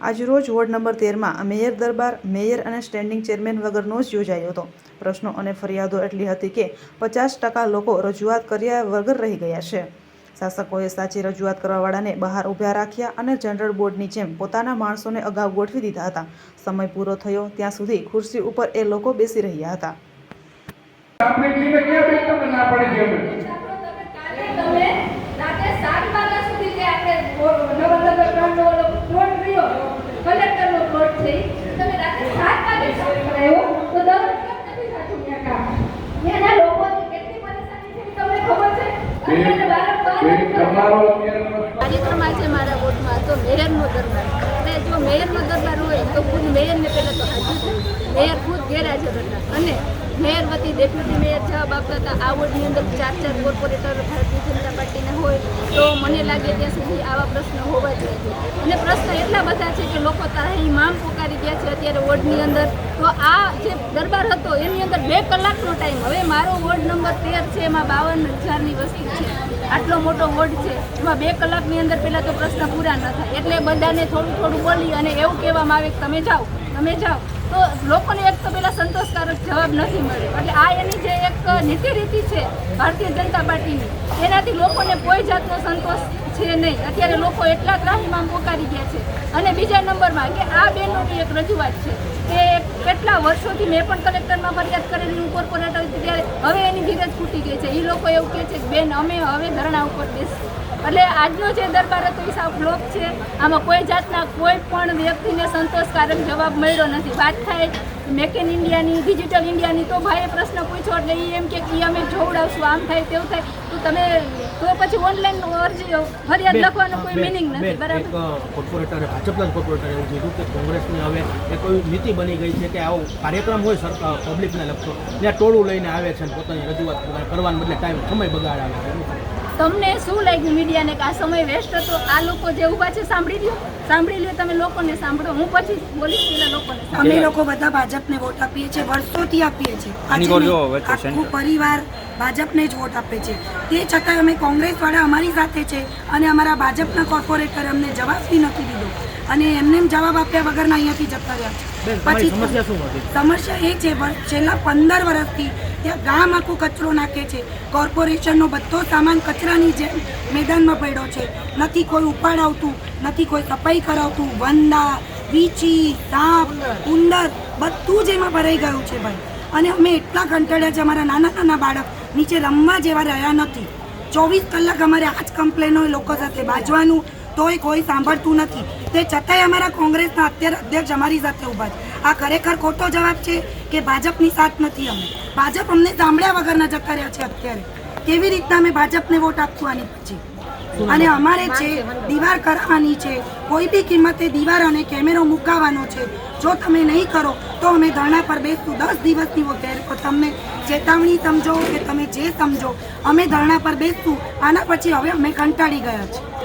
આજરોજ ward number તેરમાં mayor દરબાર મેયર અને સ્ટેન્ડિંગ ચેરમેન વગરનો જ યોજાયો હતો. પ્રશ્નો અને ફરિયાદો એટલી હતી કે પચાસ ટકા લોકો રજૂઆત કર્યા વગર રહી ગયા છે. શાસકોએ સાચી રજૂઆત કરવાવાળાને બહાર ઊભા રાખ્યા અને જનરલ બોર્ડની જેમ પોતાના માણસોને અગાઉ ગોઠવી દીધા હતા. સમય પૂરો થયો ત્યાં સુધી ખુરશી ઉપર એ લોકો બેસી રહ્યા હતા. આપણે જીવે ક્યાં બેન તમને ના પડી ગયો બેન? તમે રાતે સાત વાગ્યા સુધી જે આપણે નવલનગર ગ્રામનો ઓલો પ્લોટ રહ્યો કલેક્ટરનો પ્લોટ છે ઈ તમે રાતે સાત વાગે સાફ કરાયો તો દરરોજ કેમ નથી થતું ત્યાં કામ ત્યાંના લોકોની કેટલી પરેશાની છે ઈ તમને ખબર છે બેન, અને વારંવાર બેન, તમારો અત્યારે પ્રશ્ન કાર્યક્રમ આજે મારા વોટમાં તો મેયરનો દરબાર. અને જો મેયરનો દરબાર હોય તો ખુદ મેયરને પહેલાં તો હાજર મેયર ખુદ ગેરહાજર હતા. અને મેયર વતી ડેપ્યુટી મેયર જવાબ આપતા હતા. આ વોર્ડની અંદર ચાર ચાર કોર્પોરેટર ભારતીય જનતા પાર્ટીના હોય તો મને લાગે ત્યાં સુધી આવા પ્રશ્ન હોવા જોઈએ. અને પ્રશ્ન એટલા બધા છે કે લોકો તારાહી માંગ પોકારી ગયા છે અત્યારે વોર્ડની અંદર. તો આ જે દરબાર હતો, એની અંદર બે કલાકનો ટાઈમ હવે મારો વોર્ડ નંબર તેર છે, એમાં બાવન હજારની વસ્તી છે. આટલો મોટો વોર્ડ છે, એમાં બે કલાકની અંદર પહેલાં તો પ્રશ્ન પૂરા ન થાય. એટલે બધાને થોડું થોડું બોલી અને એવું કહેવામાં આવે કે તમે જાઓ તમે જાઓ. લોકોને એક તો પહેલાં સંતોષકારક જવાબ નથી મળ્યો. એટલે આ એની જે એક નીતિ રીતિ છે ભારતીય જનતા પાર્ટીની, એનાથી લોકોને કોઈ જાતનો સંતોષ છે નહીં. અત્યારે લોકો એટલા ત્રાહીમાં પોકારી ગયા છે. અને બીજા નંબરમાં કે આ બેનોની એક રજૂઆત છે કે કેટલા વર્ષોથી મેં પણ કલેક્ટરમાં ફરિયાદ કરેલી હું કોર્પોરેટર, ત્યારે હવે એની ધીરજ ફૂટી ગઈ છે. એ લોકો એવું કહે છે કે, બેન, અમે હવે ધરણા ઉપર બેસીશું. એટલે આજનો જે દરબાર હતો એ સાવ બ્લોક છે. આમાં કોઈ જાતના કોઈ પણ વ્યક્તિને સંતોષકારક જવાબ મળ્યો નથી. વાત થાય મેક ઇન ઇન્ડિયાની ડિજિટલ ઇન્ડિયાની તો ભાઈએ પ્રશ્ન પૂછ્યો એટલે એ એમ કે અમે જોવડાવશું આમ થાય તેવું થાય. તો તમે તો પછી ઓનલાઈન અરજી ફરિયાદ લખવાનો કોઈ મિનિંગ નથી બરાબર? કોર્પોરેટરે ભાજપના કોર્પોરેટરે એવું કીધું કે કોંગ્રેસની હવે એક એવી નીતિ બની ગઈ છે કે આવો કાર્યક્રમ હોય સરકાર પબ્લિકને લગતો. ત્યાં ટોળું લઈને આવે છે પોતાની રજૂઆત કરવાને બદલે ટાઈમ સમય બગાડાવે છે. એવું થાય. તમને શું લાગ્યું મીડિયાને કે આ સમય વેસ્ટ હતો? આ લોકો જે ઊભા છે સાંભળી લ્યો. સાંભળી લ્યો તમે લોકોને સાંભળો. હું પછી બોલીશ પેલા લોકોને અમે લોકો બધા ભાજપને વોટ આપીએ છીએ વર્ષોથી આપીએ છીએ. આખું પરિવાર ભાજપને જ વોટ આપે છે. તે છતાં અમે કોંગ્રેસવાળા અમારી સાથે છે અને અમારા ભાજપના કોર્પોરેટર અમને જવાબ બી નથી દીધો. અને એમને એમ જવાબ આપ્યા વગરના અહીંયાથી જતા રહ્યા છે. પછી સમસ્યા એ છે છેલ્લા પંદર વર્ષથી ત્યાં ગામ આખું કચરો નાખે છે. કોર્પોરેશનનો બધો સામાન કચરાની જેમ મેદાનમાં પડ્યો છે. નથી કોઈ ઉપાડ આવતું, નથી કોઈ સફાઈ કરાવતું. વંદા વીચી સાપ, ઉંદર, બધું જ એમાં ભરાઈ ગયું છે ભાઈ. અને અમે એટલા કંટાળ્યા છે અમારા નાના નાના બાળક નીચે રમવા જેવા રહ્યા નથી. ચોવીસ કલાક અમારે આ જ કમ્પ્લેનો લોકો સાથે બાજવાનું તોય કોઈ સાંભળતું નથી. તે છતાંય અમારા કોંગ્રેસના અત્યારે અધ્યક્ષ અમારી સાથે ઊભા છે. આ ખરેખર ખોટો જવાબ છે કે ભાજપની સાથ નથી અમે? ભાજપ અમને સાંભળ્યા વગરના જતા રહ્યા છે અત્યારે. કેવી રીતના અમે ભાજપને વોટ આપશું આની પછી? અને અમારે છે દીવાર કરાવવાની છે, કોઈ બી કિંમતે દીવાર અને કેમેરો મુકાવવાનો છે. જો તમે નહીં કરો, તો અમે ધરણા પર બેસતું દસ દિવસની વગેરે તમને ચેતવણી સમજો કે તમે જે સમજો. અમે ધરણા પર બેસતું આના પછી હવે અમે કંટાળી ગયા છીએ.